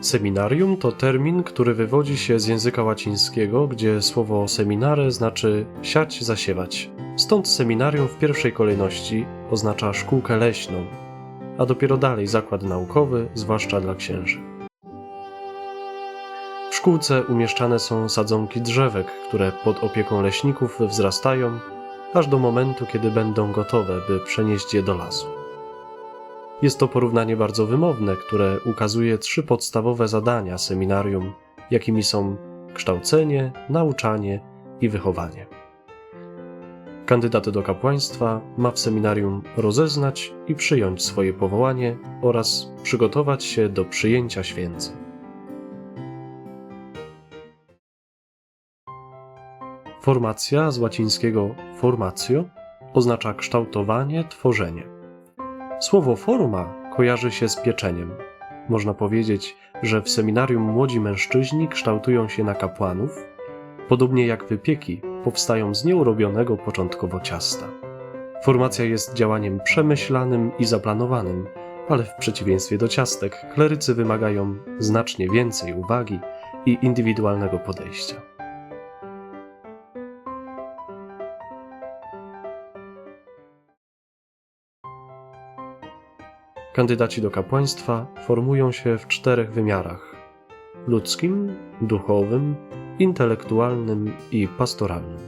Seminarium to termin, który wywodzi się z języka łacińskiego, gdzie słowo seminare znaczy siać, zasiewać. Stąd seminarium w pierwszej kolejności oznacza szkółkę leśną, a dopiero dalej zakład naukowy, zwłaszcza dla księży. W szkółce umieszczane są sadzonki drzewek, które pod opieką leśników wzrastają, aż do momentu, kiedy będą gotowe, by przenieść je do lasu. Jest to porównanie bardzo wymowne, które ukazuje trzy podstawowe zadania seminarium, jakimi są kształcenie, nauczanie i wychowanie. Kandydat do kapłaństwa ma w seminarium rozeznać i przyjąć swoje powołanie oraz przygotować się do przyjęcia święcy. Formacja z łacińskiego formatio oznacza kształtowanie, tworzenie. Słowo forma kojarzy się z pieczeniem. Można powiedzieć, że w seminarium młodzi mężczyźni kształtują się na kapłanów, podobnie jak wypieki powstają z nieurobionego początkowo ciasta. Formacja jest działaniem przemyślanym i zaplanowanym, ale w przeciwieństwie do ciastek, klerycy wymagają znacznie więcej uwagi i indywidualnego podejścia. Kandydaci do kapłaństwa formują się w czterech wymiarach: ludzkim, duchowym, intelektualnym i pastoralnym.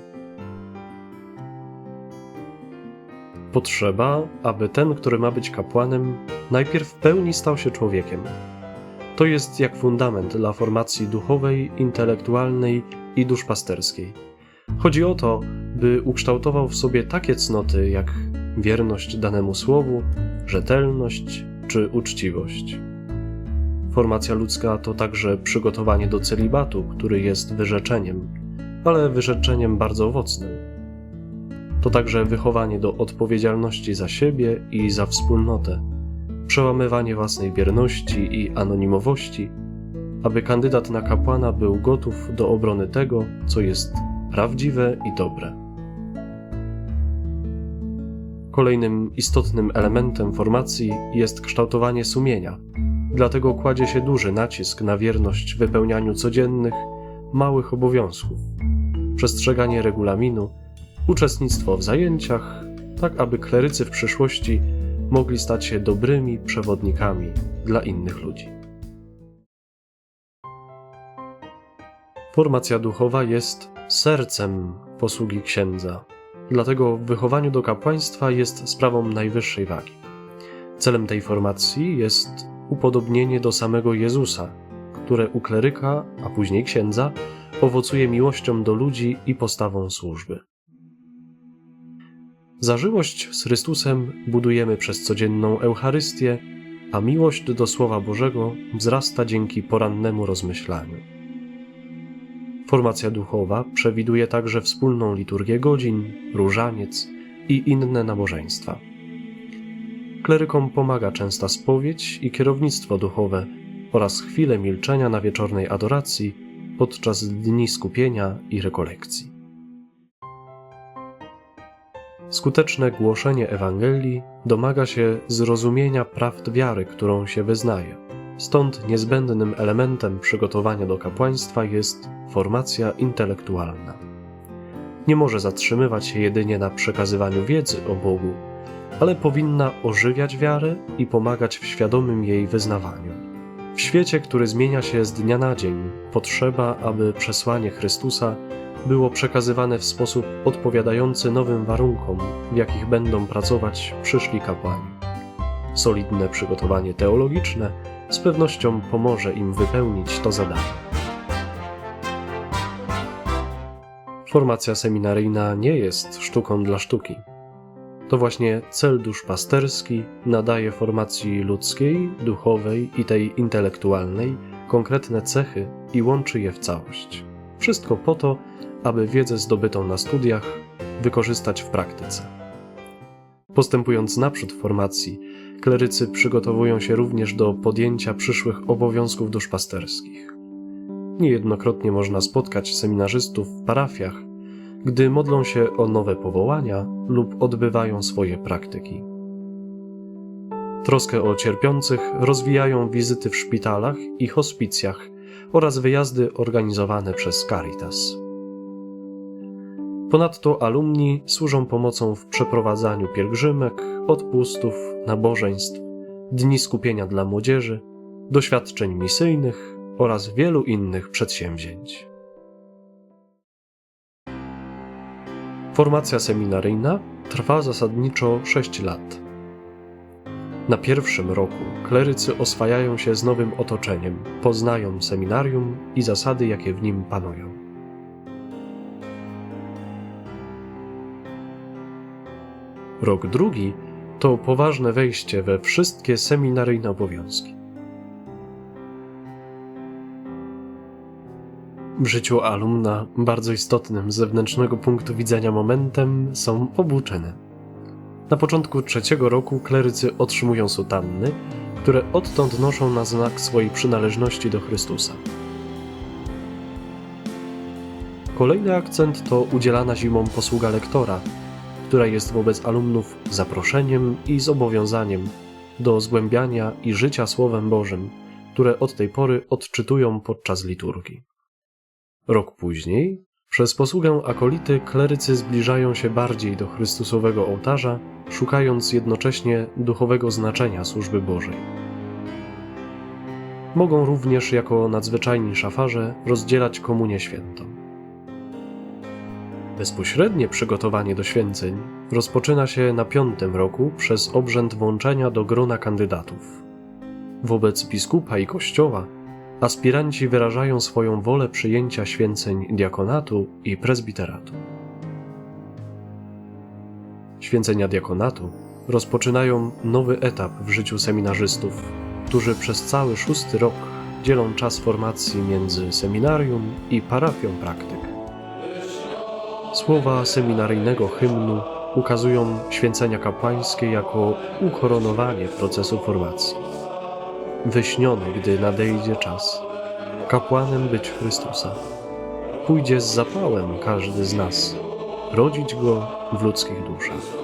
Potrzeba, aby ten, który ma być kapłanem, najpierw w pełni stał się człowiekiem. To jest jak fundament dla formacji duchowej, intelektualnej i duszpasterskiej. Chodzi o to, by ukształtował w sobie takie cnoty jak wierność danemu słowu, rzetelność czy uczciwość. Formacja ludzka to także przygotowanie do celibatu, który jest wyrzeczeniem, ale wyrzeczeniem bardzo owocnym. To także wychowanie do odpowiedzialności za siebie i za wspólnotę, przełamywanie własnej wierności i anonimowości, aby kandydat na kapłana był gotów do obrony tego, co jest prawdziwe i dobre. Kolejnym istotnym elementem formacji jest kształtowanie sumienia. Dlatego kładzie się duży nacisk na wierność wypełnianiu codziennych, małych obowiązków, przestrzeganie regulaminu, uczestnictwo w zajęciach, tak aby klerycy w przyszłości mogli stać się dobrymi przewodnikami dla innych ludzi. Formacja duchowa jest sercem posługi księdza, dlatego wychowaniu do kapłaństwa jest sprawą najwyższej wagi. Celem tej formacji jest upodobnienie do samego Jezusa, które u kleryka, a później księdza, owocuje miłością do ludzi i postawą służby. Zażyłość z Chrystusem budujemy przez codzienną Eucharystię, a miłość do Słowa Bożego wzrasta dzięki porannemu rozmyślaniu. Formacja duchowa przewiduje także wspólną liturgię godzin, różaniec i inne nabożeństwa. Klerykom pomaga częsta spowiedź i kierownictwo duchowe oraz chwile milczenia na wieczornej adoracji podczas dni skupienia i rekolekcji. Skuteczne głoszenie Ewangelii domaga się zrozumienia prawd wiary, którą się wyznaje. Stąd niezbędnym elementem przygotowania do kapłaństwa jest formacja intelektualna. Nie może zatrzymywać się jedynie na przekazywaniu wiedzy o Bogu, ale powinna ożywiać wiarę i pomagać w świadomym jej wyznawaniu. W świecie, który zmienia się z dnia na dzień, potrzeba, aby przesłanie Chrystusa było przekazywane w sposób odpowiadający nowym warunkom, w jakich będą pracować przyszli kapłani. Solidne przygotowanie teologiczne z pewnością pomoże im wypełnić to zadanie. Formacja seminaryjna nie jest sztuką dla sztuki. To właśnie cel duszpasterski nadaje formacji ludzkiej, duchowej i tej intelektualnej konkretne cechy i łączy je w całość. Wszystko po to, aby wiedzę zdobytą na studiach wykorzystać w praktyce. Postępując naprzód w formacji, klerycy przygotowują się również do podjęcia przyszłych obowiązków duszpasterskich. Niejednokrotnie można spotkać seminarzystów w parafiach, gdy modlą się o nowe powołania lub odbywają swoje praktyki. Troskę o cierpiących rozwijają wizyty w szpitalach i hospicjach oraz wyjazdy organizowane przez Caritas. Ponadto alumni służą pomocą w przeprowadzaniu pielgrzymek, odpustów, nabożeństw, dni skupienia dla młodzieży, doświadczeń misyjnych oraz wielu innych przedsięwzięć. Formacja seminaryjna trwa zasadniczo 6 lat. Na pierwszym roku klerycy oswajają się z nowym otoczeniem, poznają seminarium i zasady, jakie w nim panują. Rok drugi to poważne wejście we wszystkie seminaryjne obowiązki. W życiu alumna bardzo istotnym z zewnętrznego punktu widzenia momentem są obuczyny. Na początku trzeciego roku klerycy otrzymują sutanny, które odtąd noszą na znak swojej przynależności do Chrystusa. Kolejny akcent to udzielana zimą posługa lektora, która jest wobec alumnów zaproszeniem i zobowiązaniem do zgłębiania i życia Słowem Bożym, które od tej pory odczytują podczas liturgii. Rok później, przez posługę akolity, klerycy zbliżają się bardziej do Chrystusowego ołtarza, szukając jednocześnie duchowego znaczenia służby Bożej. Mogą również jako nadzwyczajni szafarze rozdzielać komunię świętą. Bezpośrednie przygotowanie do święceń rozpoczyna się na piątym roku przez obrzęd włączenia do grona kandydatów. Wobec biskupa i kościoła aspiranci wyrażają swoją wolę przyjęcia święceń diakonatu i prezbiteratu. Święcenia diakonatu rozpoczynają nowy etap w życiu seminarzystów, którzy przez cały szósty rok dzielą czas formacji między seminarium i parafią praktyk. Słowa seminaryjnego hymnu ukazują święcenia kapłańskie jako ukoronowanie procesu formacji. Wyśniony, gdy nadejdzie czas, kapłanem być Chrystusa. Pójdzie z zapałem każdy z nas, rodzić go w ludzkich duszach.